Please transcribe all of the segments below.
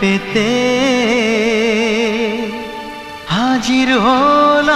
পেতে হাজির হলাম।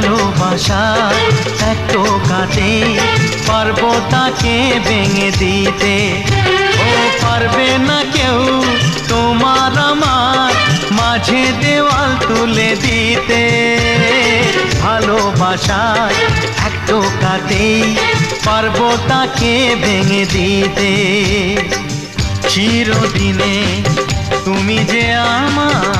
ভালোবাসা এত কাটে পারব তাকে ভেঙে দিতে। ও পারবে না কেউ তোমার আমার মাঝে দেওয়াল তুলে দিতে। ভালোবাসায় একটু কাটেই পারব তাকে ভেঙে দিতে। চিরদিনে তুমি যে আমার